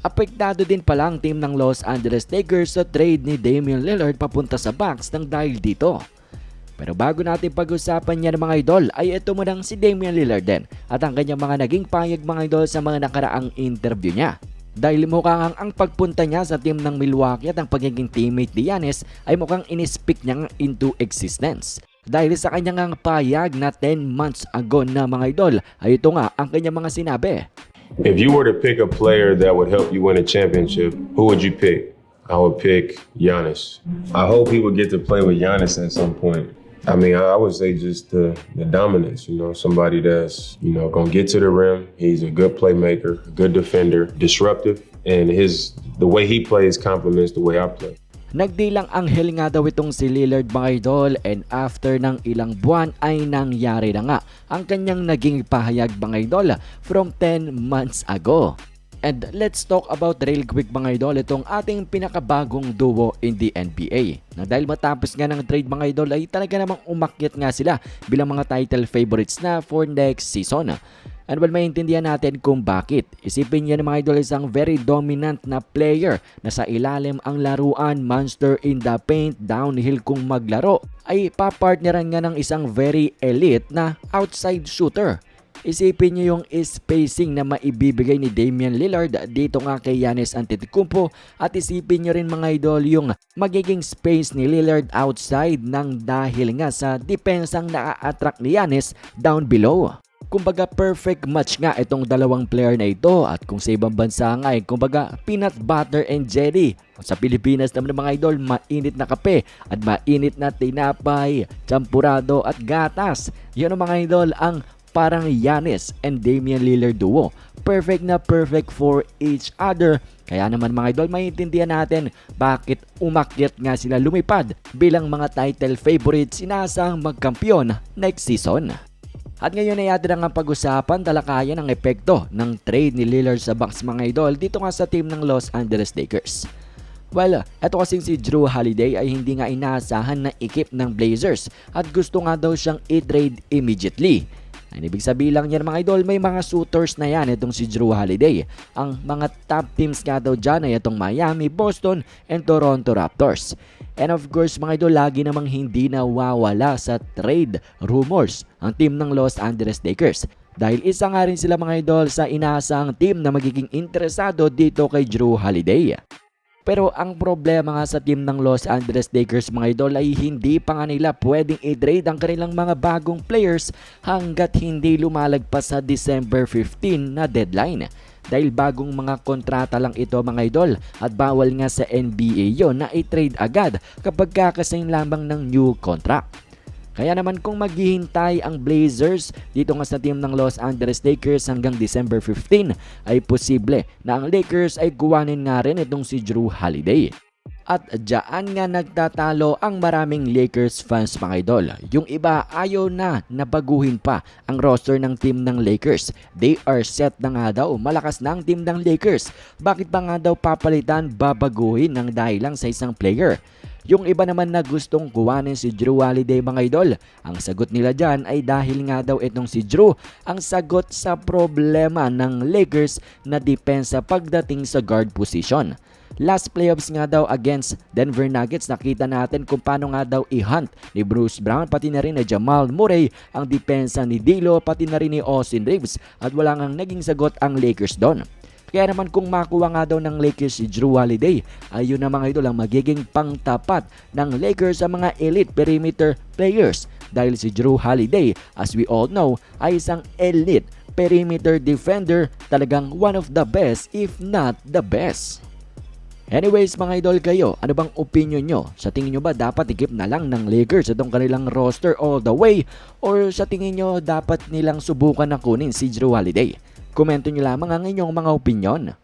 Apektado din pala ang team ng Los Angeles Lakers sa trade ni Damian Lillard papunta sa Bucks ng dahil dito. Pero bago natin pag-usapan yan mga idol ay ito mo si Damian Lillard din at ang kanyang mga naging payag mga idol sa mga nakaraang interview niya. Dahil mukhang ang pagpunta niya sa team ng Milwaukee at ang pagiging teammate ni Giannis ay mukhang inispik niya into existence. Dahil sa kanyang ang payag na 10 months ago na mga idol ay ito nga ang kanyang mga sinabi. If you were to pick a player that would help you win a championship, who would you pick? I would pick Giannis. I hope he would get to play with Giannis at some point. I mean, I would say just the, the dominance, you know, somebody that's, you know, to get to the rim. He's a good playmaker, good defender, disruptive, and his the way he plays complements the way I play. Nagdilang anghel nga daw itong si Lillard mga idol and after ng ilang buwan ay nangyari na nga ang kanyang naging pahayag mga idol from 10 months ago. And let's talk about real quick mga idol itong ating pinakabagong duo in the NBA. Na dahil matapos nga ng trade mga idol ay talaga namang umakyat nga sila bilang mga title favorites na for next season. And well, maintindihan natin kung bakit. Isipin niyo na mga idol isang very dominant na player na sa ilalim ang laruan, monster in the paint, downhill kung maglaro, ay papartneran nga ng isang very elite na outside shooter. Isipin niyo yung spacing na maibibigay ni Damian Lillard dito nga kay Giannis Antetokounmpo at isipin niyo rin mga idol yung magiging space ni Lillard outside ng dahil nga sa depensang na-attract ni Giannis down below. Kumbaga perfect match nga itong dalawang player na ito at kung sa ibang bansa nga ay kumbaga peanut butter and jelly. Sa Pilipinas naman mga idol, mainit na kape at mainit na tinapay, champurado at gatas. Yun ang mga idol ang parang Yanis and Damian Lillard duo. Perfect na perfect for each other. Kaya naman mga idol, maintindihan natin bakit umakyat nga sila lumipad bilang mga title favorites sinasang magkampiyon next season. At ngayon ay atin ang pag-usapan talakayan ang epekto ng trade ni Lillard sa Bucks mga idol dito nga sa team ng Los Angeles Lakers. Well, eto kasing si Drew Holiday ay hindi nga inaasahan na ikip ng Blazers at gusto nga daw siyang i-trade immediately. Ang ibig sabihin lang yan mga idol, may mga suitors na yan itong si Drew Holiday. Ang mga top teams nga daw dyan ay itong Miami, Boston, and Toronto Raptors. And of course mga idol, lagi namang hindi nawawala sa trade rumors ang team ng Los Angeles Lakers. Dahil isa nga rin sila mga idol sa inaasang team na magiging interesado dito kay Drew Holiday. Pero ang problema nga sa team ng Los Angeles Lakers mga idol ay hindi pa nga nila pwedeng i-trade ang kanilang mga bagong players hanggat hindi lumalagpas sa December 15 na deadline. Dahil bagong mga kontrata lang ito mga idol at bawal nga sa NBA yon na i-trade agad kapag kakasayin lamang ng new contract. Kaya naman kung maghihintay ang Blazers dito nga sa team ng Los Angeles Lakers hanggang December 15 ay posible na ang Lakers ay kuwanin nga rin itong si Drew Holiday. At dyan nga nagtatalo ang maraming Lakers fans mga idol. Yung iba ayaw na nabaguhin pa ang roster ng team ng Lakers. They are set na nga daw, malakas na ang team ng Lakers. Bakit ba nga daw papalitan, babaguhin ng dahil lang sa isang player? Yung iba naman na gustong kuwanin si Drew Holiday mga idol, ang sagot nila dyan ay dahil nga daw itong si Drew ang sagot sa problema ng Lakers na depensa pagdating sa guard position. Last playoffs nga daw against Denver Nuggets nakita natin kung paano nga daw i-hunt ni Bruce Brown pati na rin ni Jamal Murray ang depensa ni Dilo pati na rin ni Austin Reeves at wala ngang naging sagot ang Lakers doon. Kaya naman kung makuha nga daw ng Lakers si Drew Holiday, ayun na mga idol ang magiging pangtapat ng Lakers sa mga elite perimeter players. Dahil si Drew Holiday, as we all know, ay isang elite perimeter defender, talagang one of the best if not the best. Anyways mga idol kayo, ano bang opinion nyo? Sa tingin nyo ba dapat ikip na lang ng Lakers itong kanilang roster all the way? Or sa tingin nyo dapat nilang subukan na kunin si Drew Holiday? Komento nyo lamang ang inyong mga opinion.